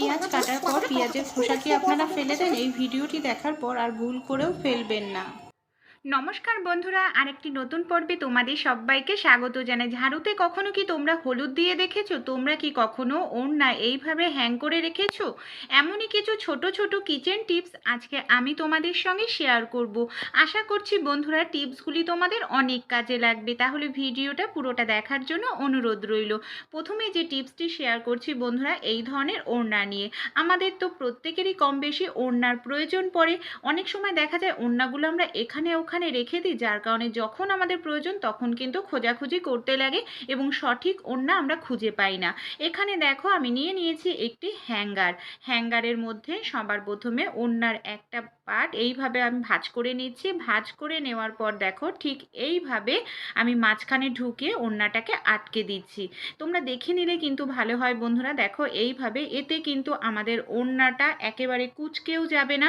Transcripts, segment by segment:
পেঁয়াজ কাটার পর পেঁয়াজের খোসাকে আপনারা ফেলে দেন? এই ভিডিওটি দেখার পর আর ভুল করেও ফেলবেন না। নমস্কার বন্ধুরা, আরেকটি নতুন পর্বে তোমাদের সবাইকে স্বাগত জানাই। ঝাড়ুতে কখনো কি তোমরা হলুদ দিয়ে দেখেছ? তোমরা কি কখনো ওড়না এইভাবে হ্যাং করে রেখেছো? এমনই কিছু ছোট ছোট কিচেন টিপস আজকে আমি তোমাদের সঙ্গে শেয়ার করব। আশা করছি বন্ধুরা, টিপসগুলি তোমাদের অনেক কাজে লাগবে। তাহলে ভিডিওটা পুরোটা দেখার জন্য অনুরোধ রইল। প্রথমে যে টিপসটি শেয়ার করছি বন্ধুরা, এই ধরনের ওড়না নিয়ে। আমাদের তো প্রত্যেকেরই কম বেশি ওড়নার প্রয়োজন পড়ে। অনেক সময় দেখা যায় ওড়নাগুলো আমরা এখানে ওখানে রেখে দিই, যার কারণে যখন আমাদের প্রয়োজন তখন কিন্তু খোঁজাখুঁজি করতে লাগে এবং সঠিক ওড়না আমরা খুঁজে পাই না। এখানে দেখো আমি নিয়ে নিয়েছি একটি হ্যাঙ্গার। হ্যাঙ্গারের মধ্যে সবার প্রথমে ওড়নার একটা পার্ট এইভাবে আমি ভাঁজ করে নিচ্ছি। ভাঁজ করে নেওয়ার পর দেখো ঠিক এইভাবে আমি মাঝখানে ঢুকে ওড়নাটাকে আটকে দিচ্ছি। তোমরা দেখে নিলে কিন্তু ভালো হয় বন্ধুরা। দেখো এইভাবে এতে কিন্তু আমাদের ওড়নাটা একেবারে কুচকেও যাবে না।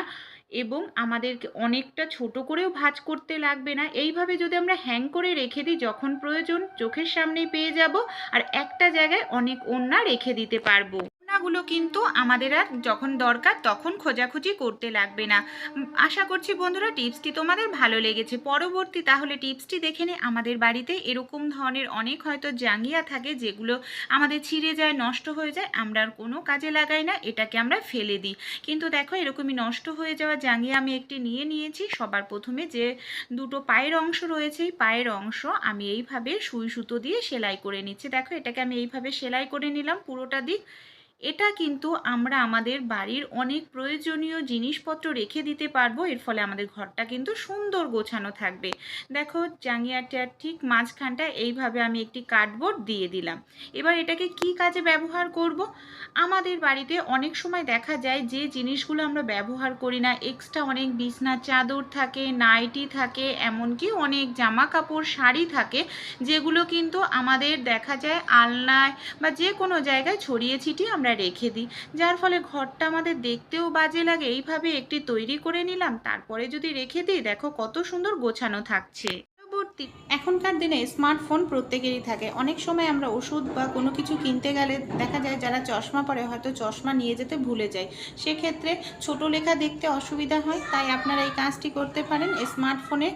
এবং আমাদেরকে অনেকটা ছোট করেও ভাঁজ করতে লাগবে না। এইভাবে যদি আমরা হ্যাং করে রেখে দিই, যখন প্রয়োজন চোখের সামনেই পেয়ে যাব, আর একটা জায়গায় অনেক ওড়না রেখে দিতে পারব। ওড়নাগুলো কিন্তু আমাদের আর যখন দরকার তখন খোঁজাখুঁজি করতে লাগবে না। আশা করছি বন্ধুরা টিপসটি তোমাদের ভালো লেগেছে। পরবর্তী তাহলে টিপসটি দেখে নে। আমাদের বাড়িতে এরকম ধরনের অনেক হয়তো জাঙ্গিয়া থাকে যেগুলো আমাদের ছিঁড়ে যায়, নষ্ট হয়ে যায়, আমরা আর কোনো কাজে লাগাই না, এটাকে আমরা ফেলে দিই। কিন্তু দেখো এরকমই নষ্ট হয়ে যাওয়া জাঙ্গিয়া আমি একটি নিয়ে নিয়েছি। সবার প্রথমে যে দুটো পায়ের অংশ রয়েছে, এই পায়ের অংশ আমি এইভাবে সুই সুতো দিয়ে সেলাই করে নিচ্ছি। দেখো এটাকে আমি এইভাবে সেলাই করে নিলাম, পুরোটা দিক এটা কিন্তু আমরা আমাদের বাড়ির অনেক প্রয়োজনীয় জিনিসপত্র রেখে দিতে পারব। এর ফলে আমাদের ঘরটা কিন্তু সুন্দর গোছানো থাকবে। দেখো জাঙ্গিয়াটার ঠিক মাঝখানটা এইভাবে আমি একটি কার্ডবোর্ড দিয়ে দিলাম। এবার এটাকে কি কাজে ব্যবহার করব? আমাদের বাড়িতে অনেক সময় দেখা যায় যে জিনিসগুলো আমরা ব্যবহার করি না। এক্সট্রা অনেক বিছনার চাদর থাকে, নাইটি থাকে, এমনকি অনেক জামা কাপড় শাড়ি থাকে, যেগুলো কিন্তু আমাদের দেখা যায় আলনায় বা যে কোনো জায়গায় ছড়িয়ে ছিটিয়ে আমরা রেখে দিই। যার ফলে ঘরটা আমাদের দেখতেও বাজে লাগে। এইভাবে একটি তৈরি করে নিলাম, তারপরে যদি রেখে দিই, দেখো কত সুন্দর গোছানো থাকছে। পরবর্তী এখনকার দিনে স্মার্টফোন প্রত্যেকেরই থাকে। অনেক সময় আমরা ওষুধ বা কোনো কিছু কিনতে গেলে দেখা যায় যারা চশমা পরে হয়তো চশমা নিয়ে যেতে ভুলে যায়। সেক্ষেত্রে ছোট লেখা দেখতে অসুবিধা হয়, তাই আপনারা এই কাজটি করতে পারেন। স্মার্টফোনে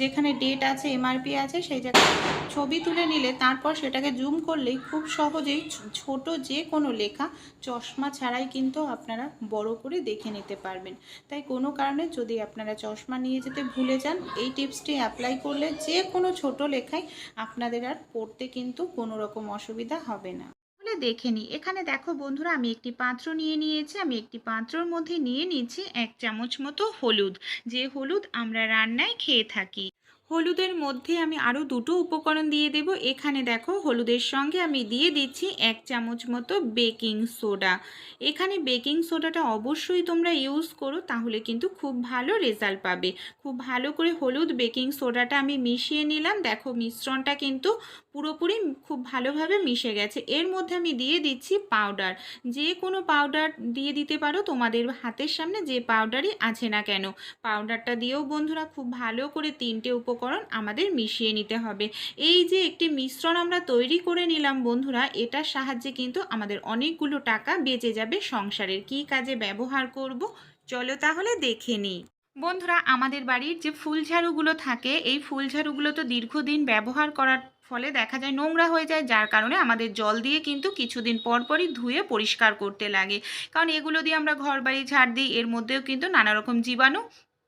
যেখানে ডেট আছে, এমআরপি আছে, সেই জায়গায় ছবি তুলে নিলে তারপর সেটাকে জুম করলেই খুব সহজেই ছোট যে কোনো লেখা চশমা ছাড়াই কিন্তু আপনারা বড় করে দেখে নিতে পারবেন। তাই কোনো কারণে যদি আপনারা চশমা নিয়ে যেতে ভুলে যান, এই টিপসটি অ্যাপ্লাই করলে যে কোনো ছোট লেখায় আপনাদের আর পড়তে কিন্তু কোনো রকম অসুবিধা হবে না। তাহলে দেখে নিই। এখানে দেখো বন্ধুরা, আমি একটি পাত্র নিয়ে নিয়েছি, আমি একটি পাত্রর মধ্যে নিয়ে নিয়েছি এক চামচ মতো হলুদ। যে হলুদ আমরা রান্নায় খেয়ে থাকি। হলুদের মধ্যে আমি আরও দুটো উপকরণ দিয়ে দেব। এখানে দেখো হলুদের সঙ্গে আমি দিয়ে দিচ্ছি এক চামচ মতো বেকিং সোডা। এখানে বেকিং সোডাটা অবশ্যই তোমরা ইউজ করো, তাহলে কিন্তু খুব ভালো রেজাল্ট পাবে। খুব ভালো করে হলুদ বেকিং সোডাটা আমি মিশিয়ে নিলাম। দেখো মিশ্রণটা কিন্তু পুরোপুরি খুব ভালোভাবে মিশে গেছে। এর মধ্যে আমি দিয়ে দিচ্ছি পাউডার। যে কোনো পাউডার দিয়ে দিতে পারো, তোমাদের হাতের সামনে যে পাউডারই আছে না কেন। পাউডারটা দিয়েও বন্ধুরা খুব ভালো করে তিনটে উপকরণ আমাদের মিশিয়ে নিতে হবে। এই যে একটি মিশ্রণ আমরা তৈরি করে নিলাম বন্ধুরা, এটার সাহায্যে কিন্তু আমাদের অনেকগুলো টাকা বেঁচে যাবে সংসারের। কী কাজে ব্যবহার করব? চলো তাহলে দেখে নিই। বন্ধুরা, আমাদের বাড়ির যে ফুলঝাড়ুগুলো থাকে, এই ফুলঝাড়ুগুলো তো দীর্ঘদিন ব্যবহার করার ফলে দেখা যায় নোংরা হয়ে যায়, যার কারণে আমাদের জল দিয়ে কিন্তু কিছুদিন পর পরই ধুয়ে পরিষ্কার করতে লাগে। কারণ এগুলো দিয়ে আমরা ঘর বাড়ি ঝাড় দিই, এর মধ্যেও কিন্তু নানা রকম জীবাণু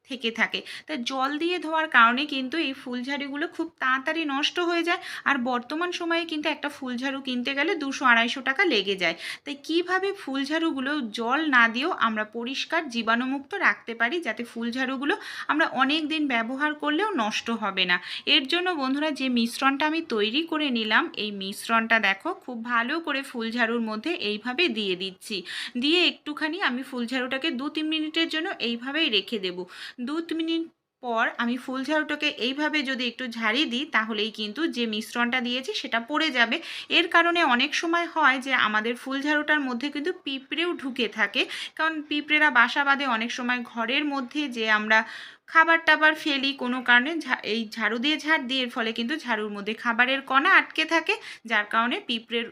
থেকে থাকে। তাই জল দিয়ে ধোয়ার কারণে কিন্তু এই ফুলঝাড়ুগুলো খুব তাড়াতাড়ি নষ্ট হয়ে যায় আর বর্তমান সময়ে কিন্তু একটা ফুলঝাড়ু কিনতে গেলে দুশো আড়াইশো টাকা লেগে যায়। তাই কীভাবে ফুলঝাড়ুগুলো জল না দিয়েও আমরা পরিষ্কার জীবাণুমুক্ত রাখতে পারি যাতে ফুলঝাড়ুগুলো আমরা অনেক দিন ব্যবহার করলেও নষ্ট হবে না? এর জন্য বন্ধুরা যে মিশ্রণটা আমি তৈরি করে নিলাম, এই মিশ্রণটা দেখো খুব ভালো করে ফুলঝাড়ুর মধ্যে এইভাবে দিয়ে দিচ্ছি। দিয়ে একটুখানি আমি ফুলঝাড়ুটাকে দু তিন মিনিটের জন্য এইভাবেই রেখে দেবো। দু মিনিট পর আমি ফুল ঝাড়ুটাকে এইভাবে যদি একটু ঝাড়িয়ে দিই, তাহলেই কিন্তু যে মিশ্রণটা দিয়েছি সেটা পড়ে যাবে। এর কারণে অনেক সময় হয় যে আমাদের ফুল ঝাড়ুটার মধ্যে কিন্তু পিঁপড়েও ঢুকে থাকে। কারণ পিঁপড়েরা বাসা বাঁধে অনেক সময় ঘরের মধ্যে যে আমরা খাবার টাবার ফেলি কোনো কারণে এই ঝাড়ু দিয়ে ঝাড় দিয়ে, এর ফলে কিন্তু ঝাড়ুর মধ্যে খাবারের কণা আটকে থাকে। যার কারণে পিঁপড়ের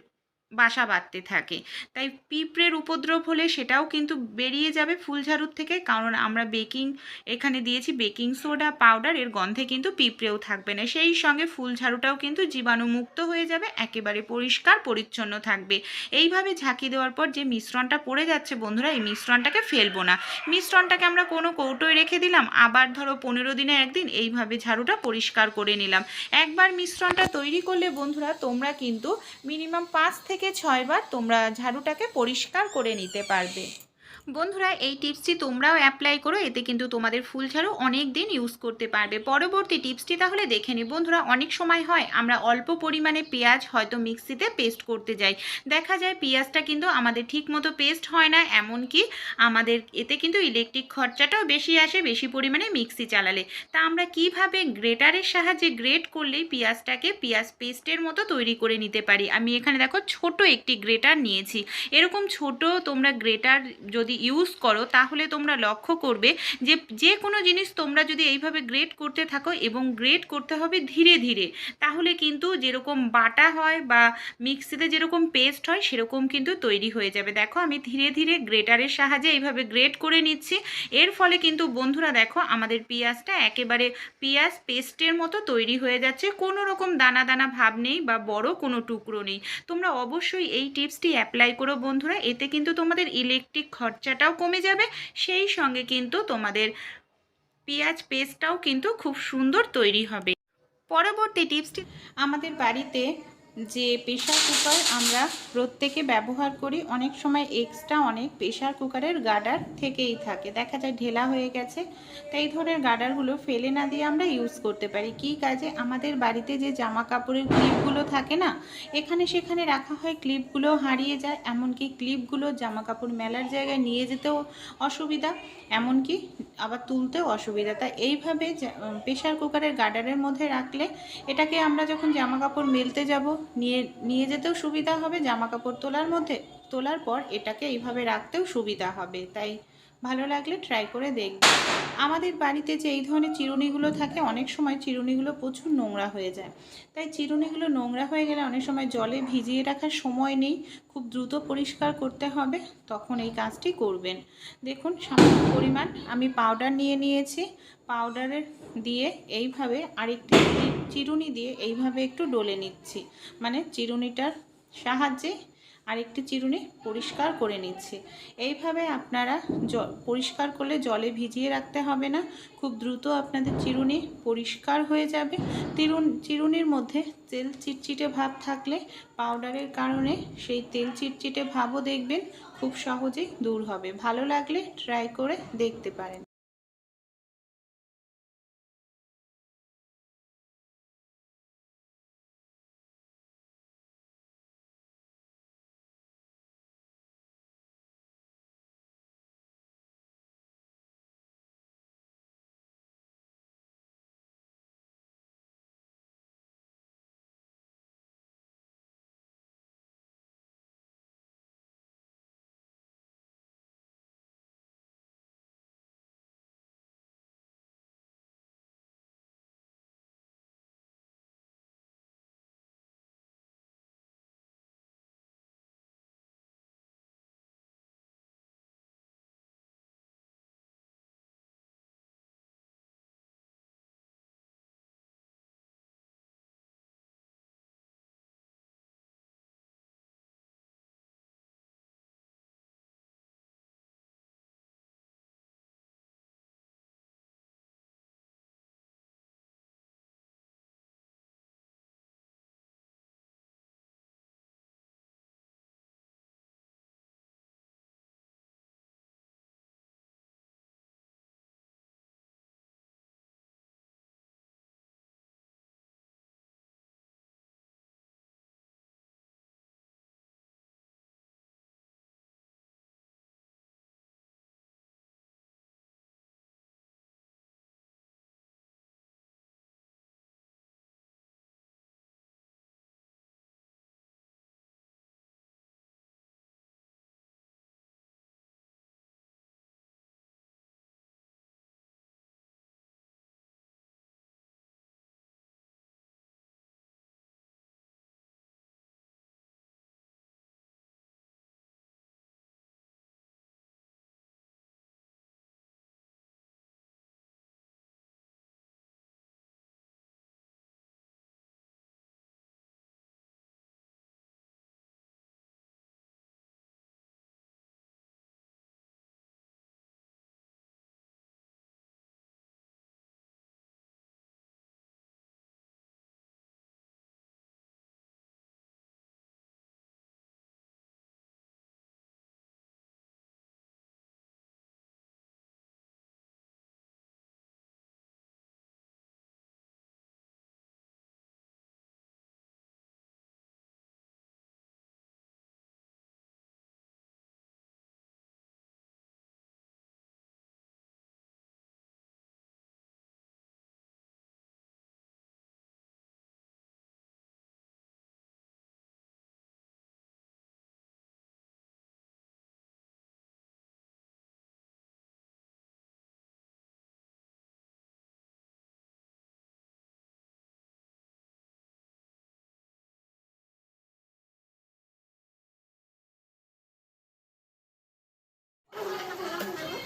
বাসা বাঁধতে থাকে। তাই পিঁপড়ের উপদ্রব হলে সেটাও কিন্তু বেরিয়ে যাবে ফুল ঝাড়ুর থেকে। কারণ আমরা বেকিং, এখানে দিয়েছি বেকিং সোডা পাউডার, এর গন্ধে কিন্তু পিঁপড়েও থাকবে না। সেই সঙ্গে ফুল ঝাড়ুটাও কিন্তু জীবাণুমুক্ত হয়ে যাবে, একেবারে পরিষ্কার, পরিচ্ছন্ন থাকবে। এইভাবে ঝাঁকি দেওয়ার পর যে মিশ্রণটা পড়ে যাচ্ছে বন্ধুরা, এই মিশ্রণটাকে ফেলব না। মিশ্রণটাকে আমরা কোনো কৌটোয় রেখে দিলাম, আবার ধরো পনেরো দিনে একদিন এইভাবে ঝাড়ুটা পরিষ্কার করে নিলাম। একবার মিশ্রণটা তৈরি করলে বন্ধুরা, তোমরা কিন্তু মিনিমাম পাঁচ থেকে ছয়বার তোমরা ঝাড়ুটাকে পরিষ্কার করে নিতে পারবে। বন্ধুরা, এই টিপসটি তোমরাও অ্যাপ্লাই করো, এতে কিন্তু তোমাদের ফুল ঝাড়ু অনেক দিন ইউজ করতে পারবে। পরবর্তী টিপসটি তাহলে দেখে নিই। বন্ধুরা, অনেক সময় হয় আমরা অল্প পরিমাণে পেঁয়াজ হয়তো মিক্সিতে পেস্ট করতে যাই। দেখা যায় পেঁয়াজটা কিন্তু আমাদের ঠিক মতো পেস্ট হয় না, এমনকি আমাদের এতে কিন্তু ইলেকট্রিক খরচাটাও বেশি আসে, বেশি পরিমাণে মিক্সি চালালে। তা আমরা কীভাবে গ্রেটারের সাহায্যে গ্রেট করলেই পেঁয়াজটাকে পেঁয়াজ পেস্টের মতো তৈরি করে নিতে পারি? আমি এখানে দেখো ছোট একটি গ্রেটার নিয়েছি। এরকম ছোট তোমরা গ্রেটার যদি ইউজ করো, তাহলে তোমরা লক্ষ্য করবে যে যে কোনো জিনিস তোমরা যদি এইভাবে গ্রেট করতে থাকো এবং গ্রেট করতে হবে ধীরে ধীরে, তাহলে কিন্তু যেরকম বাটা হয় বা মিক্সিতে যেরকম পেস্ট হয় সেরকম কিন্তু তৈরি হয়ে যাবে। দেখো আমি ধীরে ধীরে গ্রেটারের সাহায্যে এইভাবে গ্রেট করে নিচ্ছি। এর ফলে কিন্তু বন্ধুরা দেখো আমাদের পেঁয়াজটা একেবারে পেঁয়াজ পেস্টের মতো তৈরি হয়ে যাচ্ছে, কোনো রকম দানা দানা ভাব নেই বা বড় কোনো টুকরো নেই। তোমরা অবশ্যই এই টিপসটি অ্যাপ্লাই করো বন্ধুরা, এতে কিন্তু তোমাদের ইলেকট্রিক খরচাটাও কমে যাবে। সেই সঙ্গে কিন্তু তোমাদের পেঁয়াজ পেস্টটাও কিন্তু খুব সুন্দর তৈরি হবে। পরবর্তী টিপসটি আমাদের বাড়িতে যে প্রেশার কুকার আমরা প্রত্যেকে ব্যবহার করি, অনেক সময় এক্সট্রা অনেক প্রেশার কুকারের গার্ডার থেকেই থাকে। দেখা যায় ঢেলা হয়ে গেছে, তাই এই ধরনের গার্ডারগুলো ফেলে না দিয়ে আমরা ইউজ করতে পারি। কী কাজে? আমাদের বাড়িতে যে জামা কাপড়ের ক্লিপগুলো থাকে না, এখানে সেখানে রাখা হয় ক্লিপগুলো হারিয়ে যায়। এমনকি ক্লিপগুলো জামা কাপড় মেলার জায়গায় নিয়ে যেতেও অসুবিধা, এমনকি আবার তুলতেও অসুবিধা। তা এইভাবে প্রেশার কুকারের গার্ডারের মধ্যে রাখলে, এটাকে আমরা যখন জামা কাপড় মেলতে যাব নিয়ে নিয়ে যেতেও সুবিধা হবে জামা কাপড় তোলার মধ্যে, তোলার পর এটাকে এইভাবে রাখতেও সুবিধা হবে। তাই ভালো লাগলে ট্রাই করে দেখবে। আমাদের বাড়িতে যে এই ধরনের চিরুনিগুলো থাকে, অনেক সময় চিরুনিগুলো প্রচুর নোংরা হয়ে যায়। তাই চিরুনিগুলো নোংরা হয়ে গেলে অনেক সময় জলে ভিজিয়ে রাখার সময় নেই, খুব দ্রুত পরিষ্কার করতে হবে, তখন এই কাজটি করবেন। দেখুন, সামান্য পরিমাণ আমি পাউডার নিয়ে নিয়েছি। পাউডারের দিয়ে এইভাবে আরেকটি চিরুনি দিয়ে এইভাবে একটু ডলে নিচ্ছি। মানে চিরুনিটার সাহায্যে আরেকটি চিরুনি পরিষ্কার করে নিচ্ছি। এইভাবে আপনারা জ, পরিষ্কার করলে জলে ভিজিয়ে রাখতে হবে না। খুব দ্রুত আপনাদের চিরুনি পরিষ্কার হয়ে যাবে। তিরুন, চিরুনির মধ্যে তেল চিটচিটে ভাব থাকলে পাউডারের কারণে সেই তেল চিটচিটে ভাবও দেখবেন, খুব সহজেই দূর হবে। ভালো লাগলে ট্রাই করে দেখতে পারেন।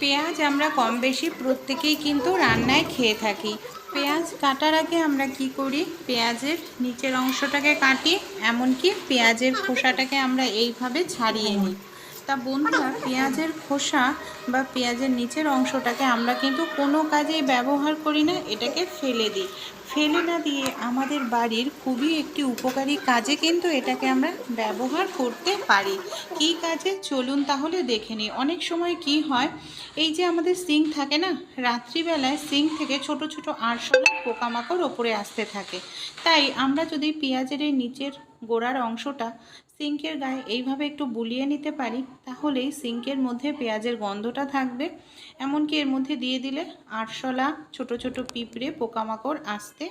পেঁয়াজ আমরা কম বেশি প্রত্যেকেই কিন্তু রান্নায় খেয়ে থাকি। পেঁয়াজ কাটার আগে আমরা কি করি? পেঁয়াজের নিচের অংশটাকে কাটি, এমনকি পেঁয়াজের খোসাটাকে আমরা এইভাবে ছাড়িয়ে নিই। তা বন্ধুরা, পেঁয়াজের খোসা বা পেঁয়াজের নিচের অংশটাকে আমরা কিন্তু কোনো কাজেই ব্যবহার করি না, এটাকে ফেলে দিই। ফেলে না দিয়ে আমাদের বাড়ির খুবই একটি উপকারী কাজে কিন্তু এটাকে আমরা ব্যবহার করতে পারি। কী কাজে? চলুন তাহলে দেখে নিই। অনেক সময় কি হয়, এই যে আমাদের সিঙ্ক থাকে না, রাত্রিবেলায় সিঙ্ক থেকে ছোট ছোট আরশোলা পোকামাকড় ওপরে আসতে থাকে। তাই আমরা যদি পেঁয়াজের এই নিচের গোড়ার অংশটা সিঙ্কের গায়ে এইভাবে একটু বুলিয়ে নিতে পারি, তাহলেই সিঙ্কের মধ্যে পেঁয়াজের গন্ধটা থাকবে। এমনকি এর মধ্যে দিয়ে দিলে আরশোলা, ছোট ছোট পিঁপড়ে, পোকামাকড় আসতে